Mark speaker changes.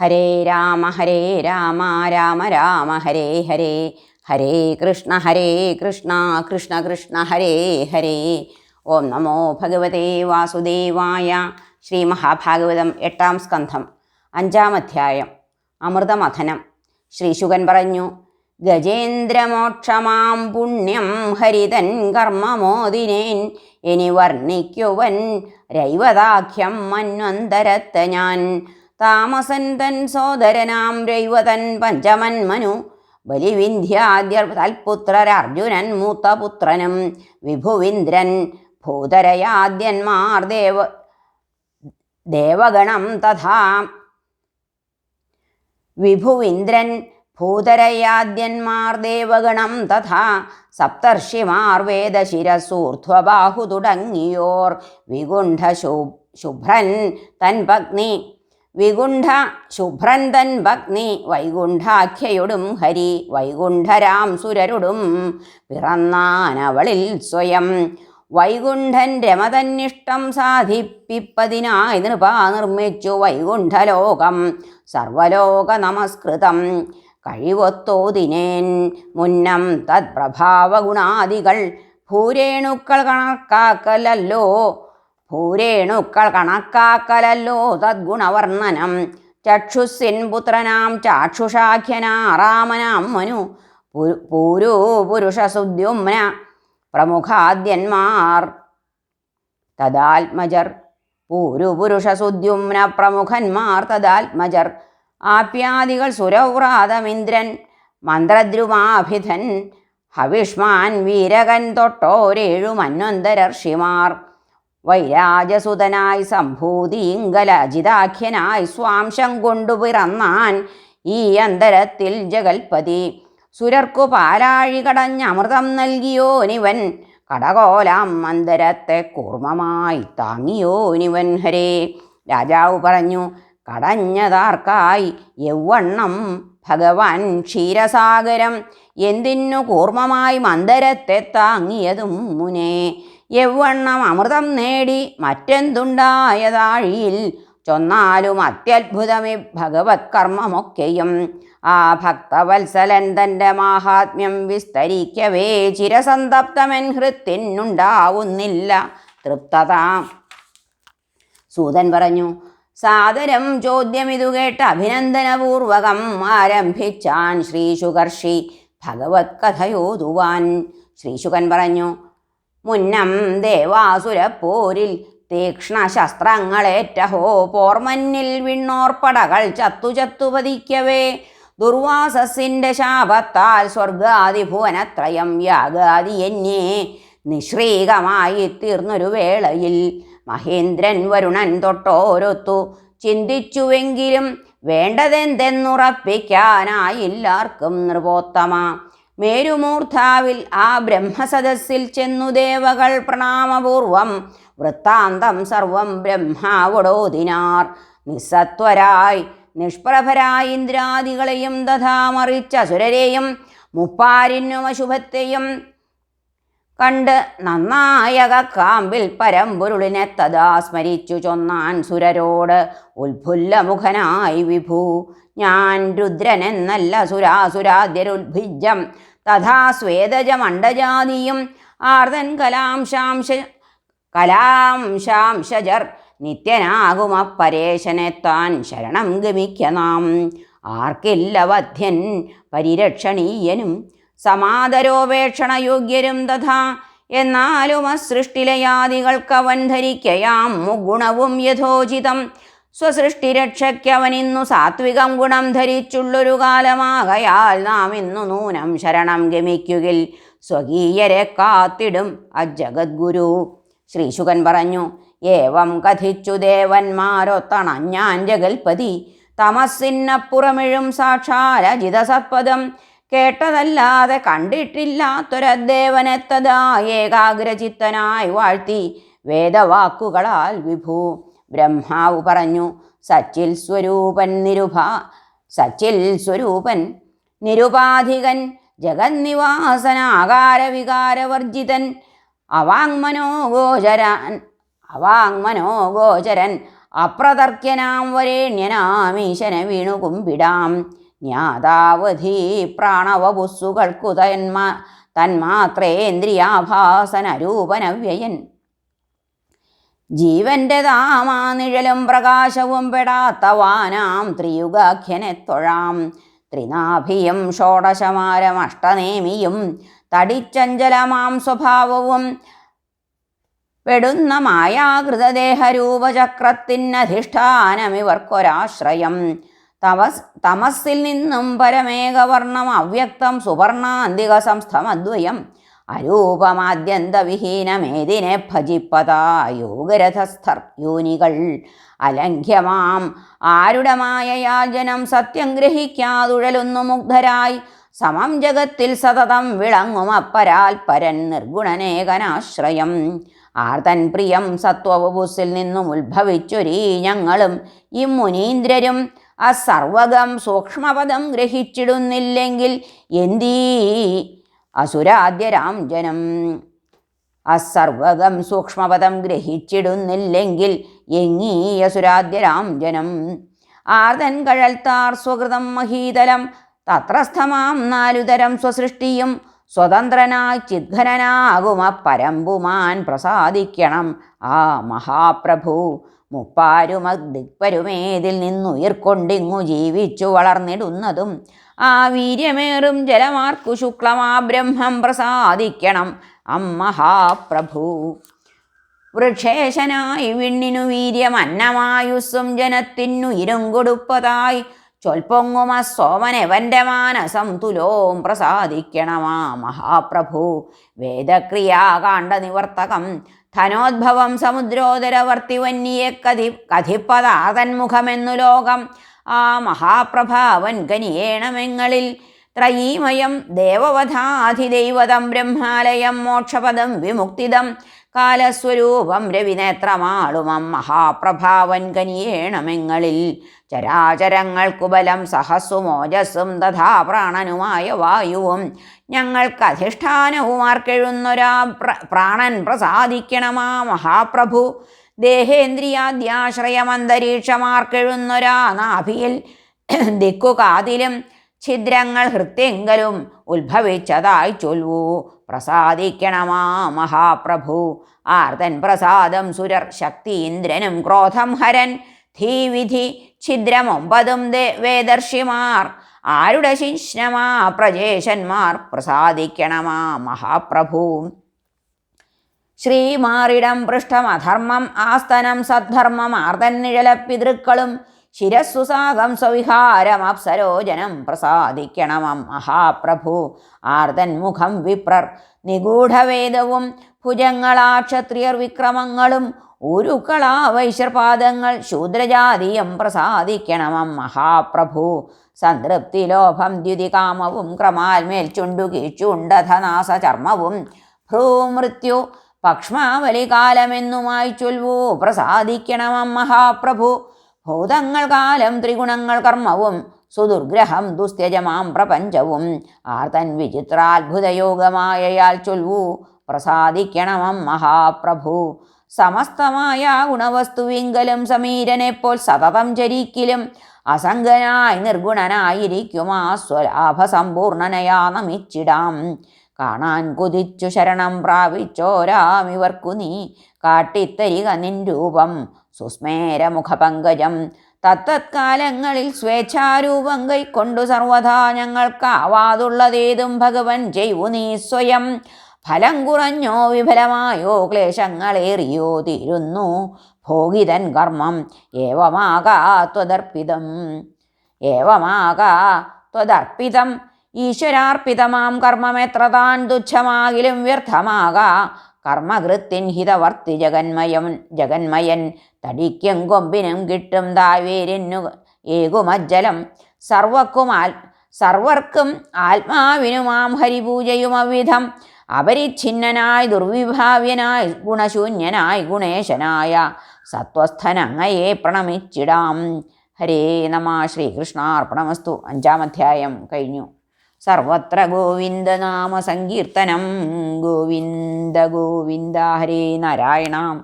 Speaker 1: ഹരേ രാമ ഹരേ രാമ രാമ രാമ ഹരേ ഹരേ. ഹരേ കൃഷ്ണ ഹരേ കൃഷ്ണ കൃഷ്ണ കൃഷ്ണ ഹരേ ഹരേ. ഓം നമോ ഭഗവതേ വാസുദേവായ ശ്രീ മഹാഭാഗവതം എട്ടാം സ്കന്ധം അഞ്ചാം അധ്യായം അമൃതമഥനം. ശ്രീശുകൻ പറഞ്ഞു ഗജേന്ദ്രമോക്ഷമാം പുണ്യം ഹരിതൻ കർമ്മമോദിനേൻ ഇനി വർണിക്കുവൻ രൈവതാഖ്യം മന്വന്തരത്ത് ഞാൻ. താമസൻ തൻ സോദരനാം രൈവതൻ പഞ്ചമൻ മനു. ബലിവിന്ധ്യാദ്യ തൽപുത്രരർജുനൻ മൂത്തപുത്രനും വിഭുവിന്ദ്രൻ ഭൂതരയാദ്യന്മാർ ദേവ ദേവഗണം തഥാ. വിഭുവിന്ദ്രൻ ഭൂതരയാദ്യന്മാർ ദേവഗണം തഥാ. സപ്തർഷിമാർ വേദശിരസൂർധ്വബാഹു തുടങ്ങിയോർ ശുഭ്രൻ തൻ പത്നി വികുണ്ഠ ശുഭ്രന്തൻ ഭഗ്നി വൈകുണ്ഠാഖ്യയൊടും ഹരി വൈകുണ്ഠരാം സുരരുടും പിറന്നാനവളിൽ സ്വയം. വൈകുണ്ഠൻ രമതന്നിഷ്ടം സാധിപ്പിപ്പതിനായി നൃപ നിർമ്മിച്ചു വൈകുണ്ഠലോകം സർവലോക നമസ്കൃതം. കഴിവൊത്തോതിനേൻ മുന്നം തത്പ്രഭാവഗുണാദികൾ ഭൂരേണുക്കൾ കണക്കാക്കലല്ലോ. ഭൂരേണുക്കൾ കണക്കാക്കലല്ലോ തദ്ഗുണവർണനം. ചക്ഷുസിൻ പുത്രനാം ചാക്ഷുഷാഖ്യനാറാമനാം മനു പൂരൂ പുരുഷസുദ്യുമ്ന പ്രമുഖാദ്യന്മാർ. തദാത്മജർ പൂരുപുരുഷസുദ്യുമ്ന പ്രമുഖന്മാർ. തദാത്മജർ ആപ്യാദികൾ സുരവ്രാതമിന്ദ്രൻ മന്ത്രദ്രുമാഭിധൻ ഹവിഷ്മാൻ വീരകൻ തൊട്ടോരേഴു മന്വന്തരർഷിമാർ വൈരാജസുതനായി സംഭൂതിയിങ്കലജിതാഖ്യനായി സ്വാംശം കൊണ്ടു പിറന്നാൻ ഈ അന്തരത്തിൽ ജഗൽപതി. സുരർക്കു പാലാഴി കടഞ്ഞമൃതം നൽകിയോനിവൻ കടകോലാം അന്തരത്തെ കൂർമ്മമായി താങ്ങിയോനിവൻ ഹരേ. രാജാവ് പറഞ്ഞു കടഞ്ഞതാർക്കായി യൗവണ്ണം ഭഗവാൻ ക്ഷീരസാഗരം എന്തിനു കൂർമ്മമായി മന്ദരത്തെ താങ്ങിയതും മുനേ. യൗവണ്ണം അമൃതം നേടി മറ്റെന്തുണ്ടായതാഴിയിൽ ചൊന്നാലും അത്യത്ഭുതമി ഭഗവത് കർമ്മമൊക്കെയും. ആ ഭക്തവത്സലൻ തന്റെ മാഹാത്മ്യം വിസ്തരിക്കവേ ചിരസന്തപ്തമൻ ഹൃത്തിനുണ്ടാവുന്നില്ല. തൃപ്തത. സൂതൻ പറഞ്ഞു സാദരം ചോദ്യം ഇതു കേട്ട് അഭിനന്ദനപൂർവകം ആരംഭിച്ചാൻ ശ്രീശുകർഷി ഭഗവത് കഥയോതുവാൻ ശ്രീശുകൻ പറഞ്ഞു മുന്നം ദേവാസുരപ്പോരിൽ തീക്ഷ്ണ ശസ്ത്രങ്ങളേറ്റഹോ പോർമന്നിൽ വിണ്ണോർപ്പടകൾ ചത്തു ചത്തു പതിക്കവേ ദുർവാസസിന്റെ ശാപത്താൽ സ്വർഗാതിഭുവനത്രയം യാഗാതി എന്നെ നിശ്രീകമായി തീർന്നൊരു വേളയിൽ മഹേന്ദ്രൻ വരുണൻ തൊട്ടോരൊത്തു ചിന്തിച്ചുവെങ്കിലും വേണ്ടതെന്തെന്നുറപ്പിക്കാനായില്ലാർക്കും നൃപോത്തമ. മേരുമൂർധാവിൽ ആ ബ്രഹ്മസദസ്സിൽ ചെന്നു ദേവകൾ പ്രണാമപൂർവം വൃത്താന്തം സർവം ബ്രഹ്മാവടോദിനാർ. നിസ്സത്വരായി നിഷ്പ്രഭരായി ഇന്ദ്രാദികളെയും തഥാ മറിച്ച അസുരരെയും മുപ്പാരിനും അശുഭത്തെയും കണ്ട് നന്നായക കാമ്പിൽ പരമ്പൊരുളിനെ തഥാ സ്മരിച്ചു ചൊന്നാൻ സുരരോട് ഉത്ഫുല്ലമുഖനായി വിഭു. ഞാൻ രുദ്രനെന്നല്ല സുരാസുരാദ്യരുദ്ഭിജം തഥാ സ്വേദജമണ്ഡജാതിയും ആർദൻ കലാംശാംശ കലാംശാംശജർ നിത്യനാകുമ താൻ ശരണം ഗമിക്കനാം ആർക്കില്ല വധ്യൻ പരിരക്ഷണീയനും സമാദരോപേക്ഷണയോഗ്യരും തഥാ. എന്നാലും അസൃഷ്ടിലയാദികൾക്കവൻ ധരിക്കയാം. മുഗുണവും യഥോചിതം. സ്വസൃഷ്ടിരക്ഷയ്ക്കവനിന്നു സാത്വികം ഗുണം ധരിച്ചുള്ളൊരു കാലമാകയാൽ നാം ഇന്നു നൂനം ശരണം ഗമിക്കുകിൽ. സ്വകീയരെ കാത്തിടും അജഗദ്ഗുരു. ശ്രീശുകൻ പറഞ്ഞു ഏവം കഥിച്ചു ദേവന്മാരൊത്തണഞ്ഞാൻ ജഗൽപതി. തമസ്സിന്നപ്പുറമിഴും സാക്ഷാരജിത സത്പദം കേട്ടതല്ലാതെ കണ്ടിട്ടില്ലാത്തൊരദ്ദേവനെത്തതാ ഏകാഗ്രചിത്തനായി വാഴ്ത്തി വേദവാക്കുകളാൽ വിഭു. ബ്രഹ്മാവ് പറഞ്ഞു സച്ചിൽ സ്വരൂപൻ നിരുപാ സച്ചിൽ സ്വരൂപൻ നിരുപാധികൻ ജഗന്നിവാസനാകാരവികാരവർജിതൻ അവാങ്മനോഗോചരൻ അവാങ്മനോഗോചരൻ അപ്രതർക്യനാം വരേണ്യനാമീശന വീണു കുമ്പിടാം ജ്ഞാതാവധി പ്രാണവപുസ്സുകൾക്കു തന്മാ തന്മാത്രേന്ദ്രിയാഭാസനരൂപനവ്യയൻ ജീവന്റെ താമാ നിഴലും പ്രകാശവും പെടാത്തവാനാം ത്രിയുഗാഖ്യനെ തൊഴാം. ത്രിനാഭിയും ഷോഡശമാരം അഷ്ടനേമിയും തടിച്ചഞ്ചലമാം സ്വഭാവവും പെടുന്ന മായാകൃതദേഹരൂപചക്രത്തിനധിഷ്ഠാനമിവർക്കൊരാശ്രയം. തമസ് തമസ്സിൽ നിന്നും പരമേകവർണം അവ്യക്തം സുവർണാന്തിക സംസ്ഥമദ്വയം അരൂപമാദ്യന്തവിഹീനമേതിനെ ഭജിപ്പതാ യോഗരഥസ്ഥർ യോനികൾ. അലംഘ്യമാം ആരുടമായ യാചനം സത്യം ഗ്രഹിക്കാതുഴലുന്നു മുഗ്ധരായി. സമം ജഗത്തിൽ സതതം വിളങ്ങും അപ്പരാൽ പരൻ നിർഗുണനേകനാശ്രയം. ആർതൻ പ്രിയം സത്വവുസിൽ നിന്നും ഉത്ഭവിച്ചൊരീ ഞങ്ങളും. ഈ മുനീന്ദ്രരും സർവകം സൂക്ഷ്മപദം ഗ്രഹിച്ചിടുന്നില്ലെങ്കിൽ എന്തീ? അസുരാദ്യരാം ജനം അസർവകം സൂക്ഷ്മപദം ഗ്രഹിച്ചിടുന്നില്ലെങ്കിൽ എങ്ങീ അസുരാദ്യരാം ജനം ആർതൻ കഴൽത്താർ സ്വകൃതം മഹീതലം. തത്രസ്ഥമാം നാലുതരം സ്വസൃഷ്ടിയും സ്വതന്ത്രനായി ചിദ്ഘനനാകുമ പരമ്പുമാൻ പ്രസാദിക്കണം. ആ മഹാപ്രഭു മുപ്പാരുമദിക്പരുമേതിൽ നിന്നുയർക്കൊണ്ടിങ്ങു ജീവിച്ചു വളർന്നിടുന്നതും ആ വീര്യമേറും ജലമാർക്കു ശുക്ലമാ ബ്രഹ്മം പ്രസാദിക്കണം. അമ്മഹാപ്രഭു. വൃക്ഷേശനായി വിണ്ണിനു വീര്യം അന്നമായുസ്സും ജനത്തിനു ഇരുങ്കൊടുപ്പതായി ചൊൽപ്പൊങ്ങുമ സോമനെവന്റെ മാനസം തുലോം പ്രസാദിക്കണമാ മഹാപ്രഭു. വേദക്രിയാകാണ്ഡ നിവർത്തകം ധനോദ്ഭവം സമുദ്രോദരവർത്തി വന്യെ കഥി കഥിപ്പതാതന്മുഖമെന്നു ലോകം. ആ മഹാപ്രഭാവൻ ഗനിയേണമെങ്ങളിൽ ത്രയീമയം ദേവവധാധിദൈവതം ബ്രഹ്മാലയം മോക്ഷപദം വിമുക്തിദം കാലസ്വരൂപം രവിനേത്രമാളുമം മഹാപ്രഭാവൻ കനിയേണമെങ്ങളിൽ. ചരാചരങ്ങൾക്കു ബലം സഹസ്സുമോജസ്സും തഥാ പ്രാണനുമായ വായുവും. ഞങ്ങൾക്ക് അധിഷ്ഠാനവുമാർക്കെഴുന്നൊരാ പ്ര പ്രാണൻ പ്രസാദിക്കണമാ മഹാപ്രഭു. ദേഹേന്ദ്രിയാദ്യാശ്രയമന്തരീക്ഷമാർക്കെഴുന്നൊരാ നാഭിയിൽ ദിക്കുകാതിലും ഛിദ്രങ്ങൾ ഹൃത്യങ്കലും ഉത്ഭവിച്ചതായി ചൊൽവൂ പ്രസാദിക്കണമാ മഹാപ്രഭു. ആർതൻ പ്രസാദം സുരർ ശക്തി ഇന്ദ്രനും ക്രോധം ഹരൻ. ധീവിധി ഛിദ്രമൊമ്പതും വേദർഷിമാർ. ആരുടെ ശിഷ്ണമാ പ്രജേഷന്മാർ പ്രസാദിക്കണമാ മഹാപ്രഭു. ശ്രീമാറിടം പൃഷ്ഠമധർമ്മം ആസ്തനം സദ്ധർമ്മം ആർത്തന്നിഴല പിതൃക്കളും ശിരസ്സു സാകം സ്വവിഹാരം അപ്സരോജനം പ്രസാദിക്കണമം മഹാപ്രഭു. ആർദൻമുഖം മുഖം വിപ്രർ. നിഗൂഢവേദവും ഭുജങ്ങളാ ക്ഷത്രിയർ വിക്രമങ്ങളും ഉരുക്കളാ വൈശ്യപാദങ്ങൾ ശൂദ്രജാതീയം പ്രസാദിക്കണമം മഹാപ്രഭു. സംതൃപ്തി ലോഭം ദ്യുതികാമവും ക്രമാൽമേൽ ചുണ്ടുകീച്ചുണ്ടധനാസ ചർമ്മവും ഭ്രൂമൃത്യു പക്ഷ്മാവലി കാലമെന്നുമായി ചൊൽവൂ പ്രസാദിക്കണമം മഹാപ്രഭു. ഭൂതങ്ങൾ കാലം ത്രിഗുണങ്ങൾ കർമ്മവും സുദുർഗ്രഹം ദുസ്ത്യജമാം പ്രപഞ്ചവും. ആർത്തൻ വിചിത്രാത്ഭുതയോഗമായയാൽ ചൊൽവു പ്രസാദിക്കണമം മഹാപ്രഭു. സമസ്തമായ ഗുണവസ്തുവിങ്കലും സമീരനെപ്പോൽ സതതം ചരിക്കിലും അസംഗനായി നിർഗുണനായിരിക്കുമാ സ്വലാഭസമ്പൂർണനയാ നമിച്ചിടാം. കാണാൻ കുതിച്ചു ശരണം പ്രാപിച്ചോരാമിവർക്കു നീ കാട്ടിത്തരിക നിൻ രൂപം. സുസ്മേരമുഖപങ്കജം. തത്തത്കാലങ്ങളിൽ സ്വേച്ഛാരൂപം കൈക്കൊണ്ടു സർവഥാ ഞങ്ങൾക്കാവാതുള്ളതേതും ഭഗവൻ ചെയ്വു നീ സ്വയം. ഫലം കുറഞ്ഞോ വിഫലമായോ ക്ലേശങ്ങളേറിയോ തീരുന്നു ഭോഗിതൻ കർമ്മം. ഏവമാകാ ത്വദർപ്പിതം ഏവമാകാ ത്വദർപ്പിതം ഈശ്വരാർപ്പിതമാം കർമ്മമെത്ര താൻ തുച്ഛമാകിലും വ്യർത്ഥമാകാ. കർമ്മകൃത്തിൻ ഹിതവർത്തി ജഗന്മയം ജഗന്മയൻ തടിക്കും കൊമ്പിനും കിട്ടും താവേരെന്നു ഏകുമജ്ജലം. സർവക്കും ആൽ സർവർക്കും ആത്മാവിനുമാം ഹരിപൂജയും അവിധം. അപരിച്ഛിന്നനായി ദുർവിഭാവ്യനായി ഗുണശൂന്യനായി ഗുണേശനായ സത്വസ്ഥനങ്ങയെ പ്രണമിച്ചിടാം. ഹരേ നമ ശ്രീകൃഷ്ണാർപ്പണമസ്തു. അഞ്ചാം അധ്യായം കഴിഞ്ഞു. സർവത്ര ഗോവിന്ദനാമ സങ്കീർത്തനം. ഗോവിന്ദ ഗോവിന്ദ ഹരേ നാരായണ.